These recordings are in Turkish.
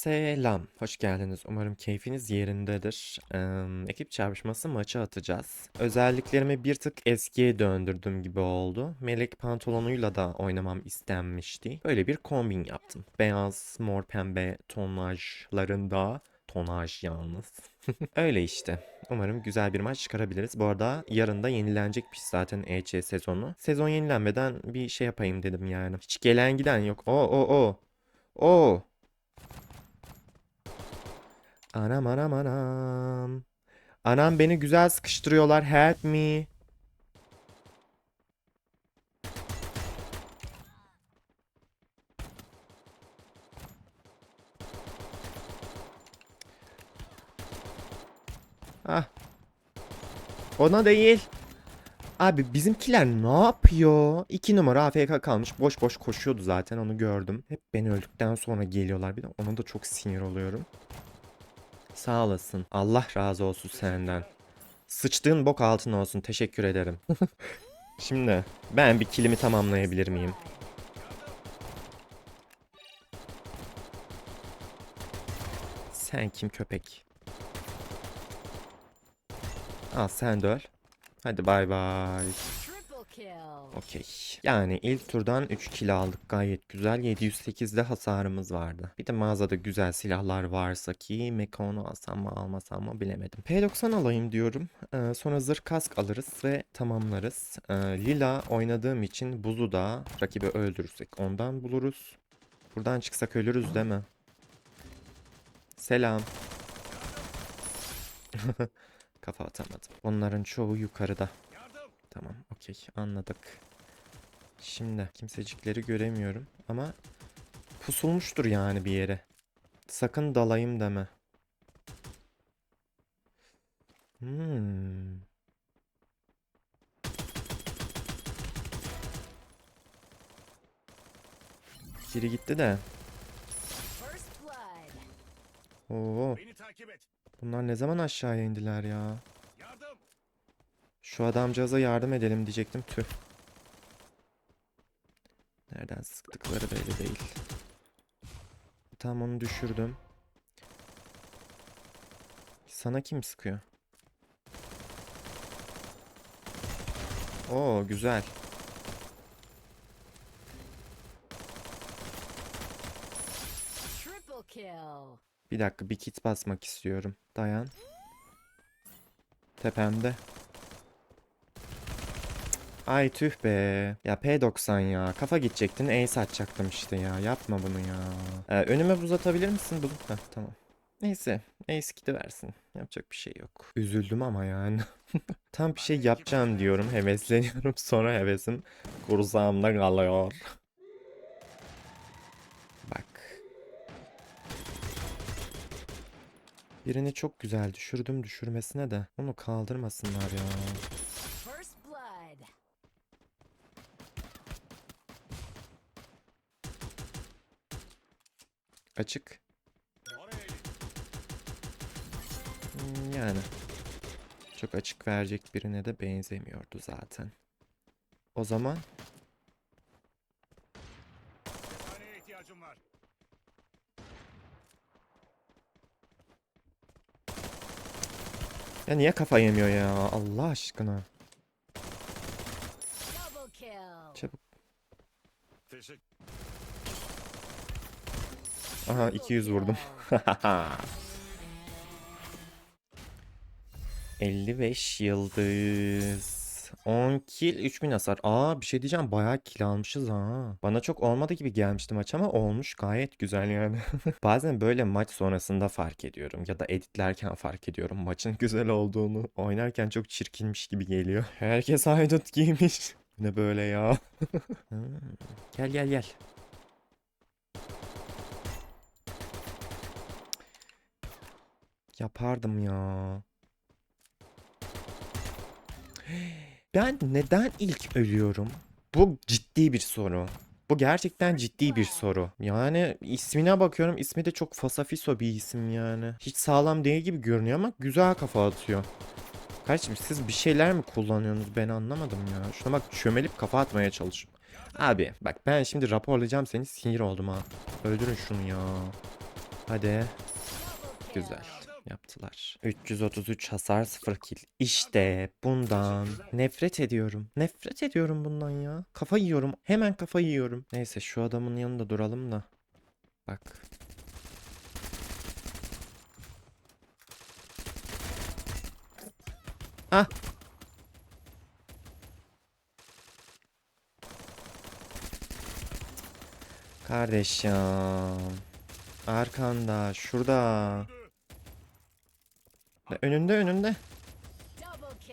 Selam, hoş geldiniz. Umarım keyfiniz yerindedir. Eee, ekip çarpışması maçı atacağız. Özelliklerimi bir tık eskiye döndürdüm gibi oldu. Melek pantolonuyla da oynamam istenmişti. Böyle bir kombin yaptım. Beyaz, mor, pembe tonajlarında. Tonaj yalnız. Öyle işte. Umarım güzel bir maç çıkarabiliriz. Bu arada yarın da yenilenecekmiş zaten EC sezonu. Sezon yenilenmeden bir şey yapayım dedim yani. Hiç gelen giden yok. O o o. O. Anam anam anam. Anam beni güzel sıkıştırıyorlar. Help me. Ah. Ona değil. Abi bizimkiler ne yapıyor? İki numara AFK kalmış. Boş boş koşuyordu zaten onu gördüm. Hep beni öldükten sonra geliyorlar. Bir de ona da çok sinir oluyorum. Sağ olasın. Allah razı olsun senden. Sıçtığın bok altın olsun. Teşekkür ederim. Şimdi ben bir kilimi tamamlayabilir miyim? Sen kim köpek? Al sen de öl. Hadi bay bay. Okey. Yani ilk turdan 3 kill aldık. Gayet güzel. 708'de hasarımız vardı. Bir de mağazada güzel silahlar varsa ki Mekon'u alsam mı almasam mı bilemedim. P90 alayım diyorum. Ee, sonra zırh kask alırız ve tamamlarız. Ee, Lila oynadığım için buzu da rakibi öldürürsek ondan buluruz. Buradan çıksak ölürüz değil mi? Selam. Kafa atamadım. Onların çoğu yukarıda. Tamam, okey. Anladık. Şimdi kimsecikleri göremiyorum ama pusulmuştur yani bir yere. Sakın dalayım deme. Hmm. Biri gitti de. Oo, bunlar ne zaman aşağıya indiler ya? Şu adamcağıza yardım edelim diyecektim. Tüh. Nereden sıktıkları belli değil. Tam onu düşürdüm. Sana kim sıkıyor? Oo güzel. Bir dakika bir kit basmak istiyorum. Dayan. Tepemde. Ay tüh be. Ya P90 ya. Kafa gidecektin. Ace atacaktım işte ya. Yapma bunu ya. Ee, önüme buz atabilir misin? Bunu. Heh, tamam. Neyse. Ace gidiversin. Yapacak bir şey yok. Üzüldüm ama yani. Tam bir şey yapacağım diyorum. Hevesleniyorum. Sonra hevesim kursağımda kalıyor. Bak. Birini çok güzel düşürdüm düşürmesine de. Onu kaldırmasınlar ya. Açık. Hmm, Yani. Çok açık verecek birine de benzemiyordu zaten. O zaman ya niye kafa yemiyor ya Allah aşkına. Çabuk. Aha 200 vurdum. 55 yıldız. 10 kill 3000 hasar. Aa bir şey diyeceğim bayağı kill almışız ha. Bana çok olmadı gibi gelmişti maç ama olmuş gayet güzel yani. Bazen böyle maç sonrasında fark ediyorum ya da editlerken fark ediyorum maçın güzel olduğunu. Oynarken çok çirkinmiş gibi geliyor. Herkes haydut giymiş. Ne böyle ya? Hmm. Gel gel gel. Yapardım ya. Ben neden ilk ölüyorum? Bu ciddi bir soru. Bu gerçekten ciddi bir soru. Yani ismine bakıyorum. ismi de çok fasafiso bir isim yani. Hiç sağlam değil gibi görünüyor ama güzel kafa atıyor. Kardeşim siz bir şeyler mi kullanıyorsunuz ben anlamadım ya. Şuna bak çömelip kafa atmaya çalışıyorum. Abi bak ben şimdi raporlayacağım seni sinir oldum ha. Öldürün şunu ya. Hadi. Güzel. Yaptılar. 333 hasar 0 kill. İşte bundan nefret ediyorum. Nefret ediyorum bundan ya. Kafa yiyorum. Hemen kafa yiyorum. Neyse şu adamın yanında duralım da. Bak. Ah. Kardeş ya. Arkanda, şurada. Önünde önünde.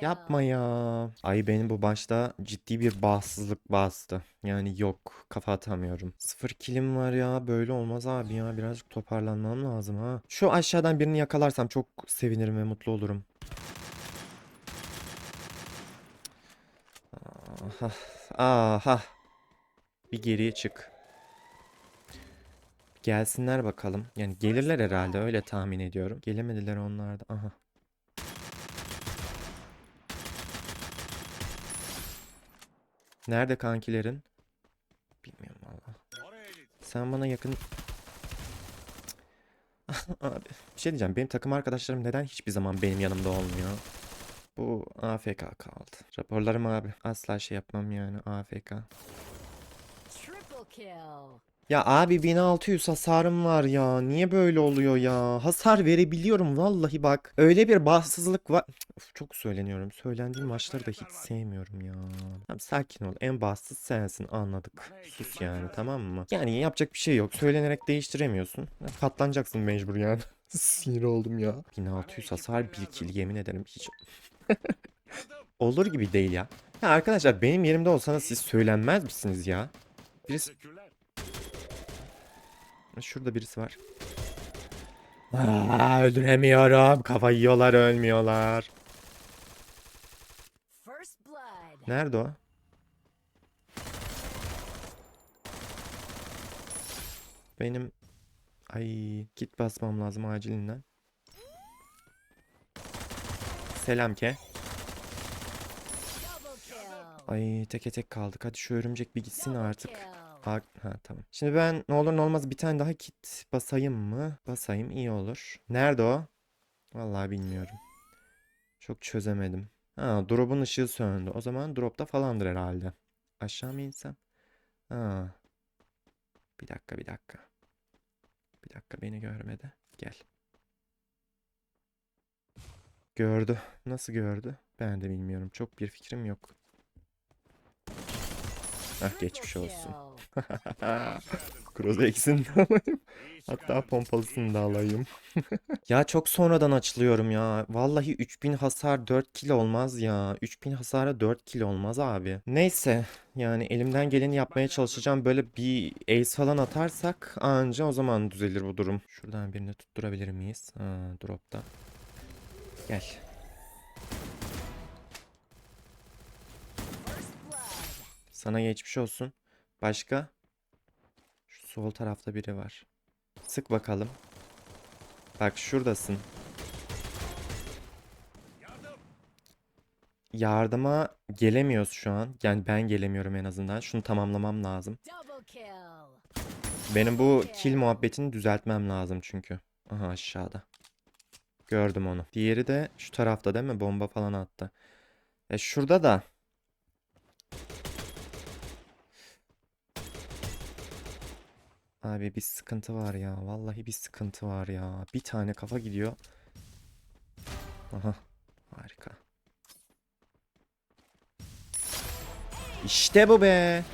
Yapma ya. Ay benim bu başta ciddi bir bağımsızlık bastı. Yani yok kafa atamıyorum. Sıfır kilim var ya böyle olmaz abi ya. Birazcık toparlanmam lazım ha. Şu aşağıdan birini yakalarsam çok sevinirim ve mutlu olurum. Aha. Aha. Bir geriye çık. Gelsinler bakalım. Yani gelirler herhalde öyle tahmin ediyorum. Gelemediler onlar da. Aha. Nerede kankilerin? Bilmiyorum valla. Sen bana yakın... Abi bir şey diyeceğim. Benim takım arkadaşlarım neden hiçbir zaman benim yanımda olmuyor? Bu AFK kaldı. Raporlarım abi. Asla şey yapmam yani AFK. Triple kill. Ya abi 1600 hasarım var ya. Niye böyle oluyor ya? Hasar verebiliyorum vallahi bak. Öyle bir bahtsızlık var. Of, çok söyleniyorum. Söylendiğim maçları da hiç sevmiyorum ya. Tamam sakin ol. En bahtsız sensin anladık. Sus yani tamam mı? Yani yapacak bir şey yok. Söylenerek değiştiremiyorsun. Katlanacaksın mecbur yani. Sinir oldum ya. 1600 hasar 1 kill yemin ederim hiç olur gibi değil ya. Ya arkadaşlar benim yerimde olsanız siz söylenmez misiniz ya? Birisi. Şurada birisi var. Aa, öldüremiyorum. Kafa yiyorlar ölmüyorlar. Nerede o? Benim ay kit basmam lazım acilinden. Selam ke. Ay teke tek kaldık. Hadi şu örümcek bir gitsin artık. Ha, ha tamam. Şimdi ben ne olur ne olmaz bir tane daha kit basayım mı? Basayım iyi olur. Nerede o? Vallahi bilmiyorum. Çok çözemedim. Ha drop'un ışığı söndü. O zaman drop'ta falandır herhalde. Aşağı mı insem? Ha. Bir dakika bir dakika. Bir dakika beni görmedi. Gel. Gördü. Nasıl gördü? Ben de bilmiyorum. Çok bir fikrim yok. Triple geçmiş olsun. kill. Kroza ikisini de alayım. Hatta pompalısını da alayım. ya çok sonradan açılıyorum ya. Vallahi 3000 hasar 4 kilo olmaz ya. 3000 hasara 4 kilo olmaz abi. Neyse yani elimden geleni yapmaya çalışacağım. Böyle bir ace falan atarsak anca o zaman düzelir bu durum. Şuradan birini tutturabilir miyiz? Ha, dropta. Gel. Sana geçmiş olsun. Başka? Şu sol tarafta biri var. Sık bakalım. Bak şuradasın. Yardım. Yardıma gelemiyoruz şu an. Yani ben gelemiyorum en azından. Şunu tamamlamam lazım. Benim bu kill muhabbetini düzeltmem lazım çünkü. Aha aşağıda. Gördüm onu. Diğeri de şu tarafta değil mi? Bomba falan attı. E şurada da. Abi bir sıkıntı var ya. Vallahi bir sıkıntı var ya. Bir tane kafa gidiyor. Aha. Harika. İşte bu be.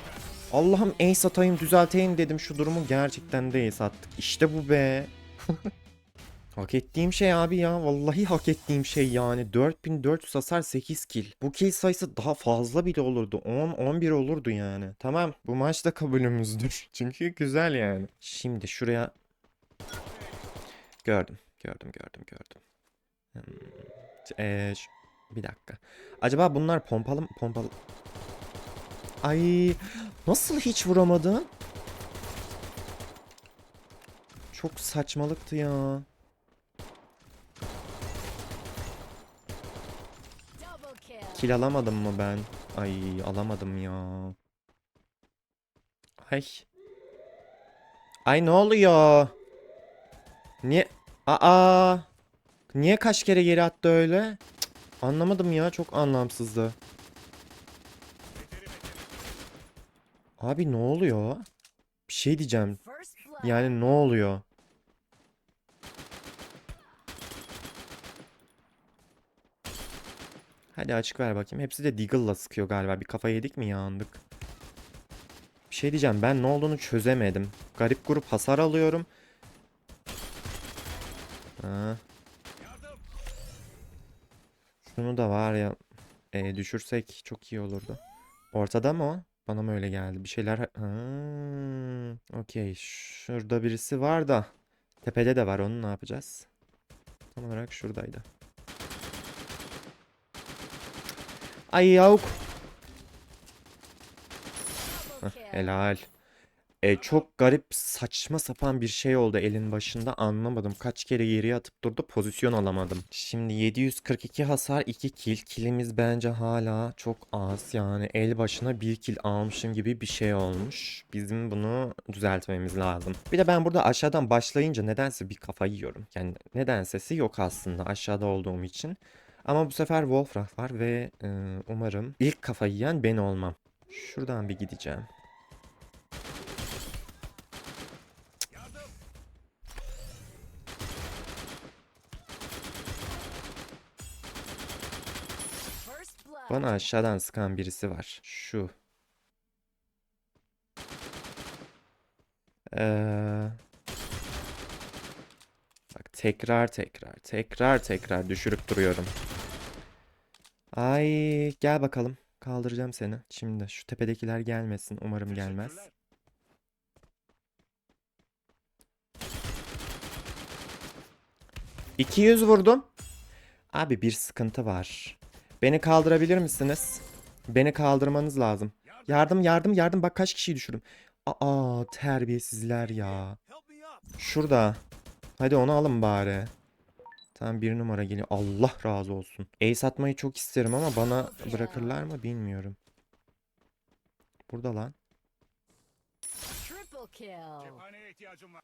Allah'ım ace atayım düzelteyim dedim şu durumu gerçekten de ace attık. İşte bu be. Hak ettiğim şey abi ya. Vallahi hak ettiğim şey yani. 4400 hasar 8 kill. Bu kill sayısı daha fazla bile olurdu. 10 11 olurdu yani. Tamam bu maç da kabulümüzdür. Çünkü güzel yani. Şimdi şuraya gördüm. Gördüm gördüm gördüm. Ş- bir dakika. Acaba bunlar pompalı mı? Pompalı. Ay nasıl hiç vuramadın? Çok saçmalıktı ya. Kill. Alamadım mı ben? Ay alamadım ya. Ay. Ay ne oluyor? Niye? Aa! Niye kaç kere geri attı öyle? Cık, anlamadım ya. Çok anlamsızdı. Abi ne oluyor? Bir şey diyeceğim. Yani ne oluyor? Hadi açık ver bakayım. Hepsi de Deagle'la sıkıyor galiba. Bir kafa yedik mi yandık? Bir şey diyeceğim. Ben ne olduğunu çözemedim. Garip grup hasar alıyorum. Ha. Şunu da var ya. e, düşürsek çok iyi olurdu. Ortada mı o? Bana mı öyle geldi? Bir şeyler... Ha, okey. Şurada birisi var da. Tepede de var. Onu ne yapacağız? Tam olarak şuradaydı. Ay yavuk. Heh, helal. E, çok garip saçma sapan bir şey oldu elin başında anlamadım. Kaç kere geriye atıp durdu pozisyon alamadım. Şimdi 742 hasar 2 kill. Killimiz bence hala çok az. Yani el başına 1 kill almışım gibi bir şey olmuş. Bizim bunu düzeltmemiz lazım. Bir de ben burada aşağıdan başlayınca nedense bir kafa yiyorum. Yani nedensesi yok aslında aşağıda olduğum için. Ama bu sefer Wolfram var ve e, umarım ilk kafa yiyen ben olmam. Şuradan bir gideceğim. Bana aşağıdan sıkan birisi var. Şu. Ee, bak tekrar tekrar tekrar tekrar düşürüp duruyorum. Ay gel bakalım. Kaldıracağım seni. Şimdi şu tepedekiler gelmesin. Umarım gelmez. Teşekkürler. 200 vurdum. Abi bir sıkıntı var. Beni kaldırabilir misiniz? Beni kaldırmanız lazım. Yardım yardım yardım bak kaç kişiyi düşürdüm. Aa terbiyesizler ya. Şurada. Hadi onu alın bari. Tamam bir numara geliyor. Allah razı olsun. Ace atmayı çok isterim ama bana bırakırlar mı bilmiyorum. Burada lan. Triple kill. Cephaneye ihtiyacım var.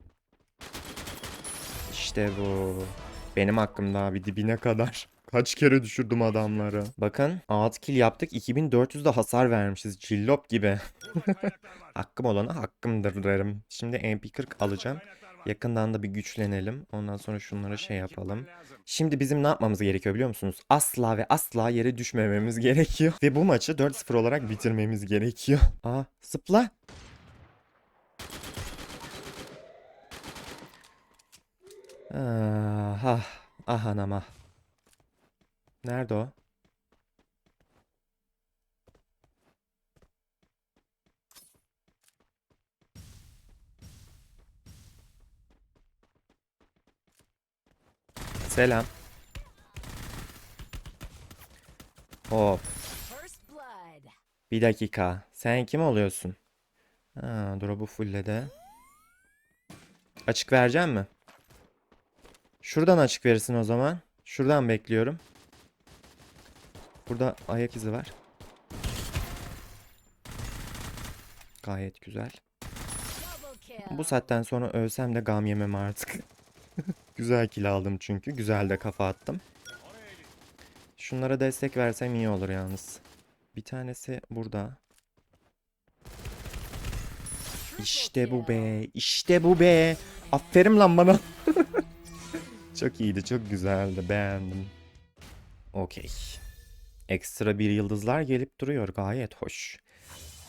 İşte bu. Benim hakkımda abi dibine kadar. Kaç kere düşürdüm adamları. Bakın 6 kill yaptık. 2400 de hasar vermişiz. Cillop gibi. Hakkım olana hakkımdır derim. Şimdi MP40 alacağım. Yakından da bir güçlenelim. Ondan sonra şunları şey yapalım. Şimdi bizim ne yapmamız gerekiyor biliyor musunuz? Asla ve asla yere düşmememiz gerekiyor. Ve bu maçı 4-0 olarak bitirmemiz gerekiyor. Aa zıpla. Ah, ah, ah anam ah. Nerede o? Selam. Hop. Bir dakika. Sen kim oluyorsun? Ha, drop'u fullledi. Açık vereceğim mi? Şuradan açık verirsin o zaman. Şuradan bekliyorum. Burada ayak izi var. Gayet güzel. Bu saatten sonra ölsem de gam yemem artık. Güzel kill aldım çünkü. Güzel de kafa attım. Şunlara destek versem iyi olur yalnız. Bir tanesi burada. İşte bu be. işte bu be. Aferin lan bana. çok iyiydi. Çok güzeldi. Beğendim. Okey. Ekstra bir yıldızlar gelip duruyor. Gayet hoş.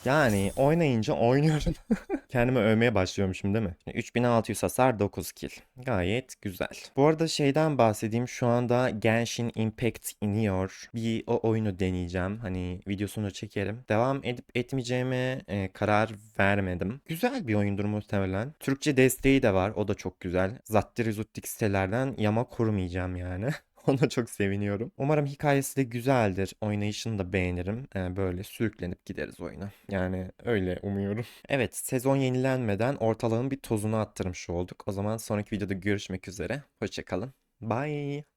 Yani oynayınca oynuyorum. Kendimi övmeye başlıyormuşum değil mi? 3600 hasar 9 kill. Gayet güzel. Bu arada şeyden bahsedeyim. Şu anda Genshin Impact iniyor. Bir o oyunu deneyeceğim. Hani videosunu çekerim. Devam edip etmeyeceğime e, karar vermedim. Güzel bir oyundur muhtemelen. Türkçe desteği de var. O da çok güzel. Zattiri zuttik sitelerden yama kurmayacağım yani. Ona çok seviniyorum. Umarım hikayesi de güzeldir. Oynayışını da beğenirim. Ee, böyle sürüklenip gideriz oyuna. Yani öyle umuyorum. Evet, sezon yenilenmeden ortalığın bir tozunu attırmış olduk. O zaman sonraki videoda görüşmek üzere. Hoşçakalın. Bye.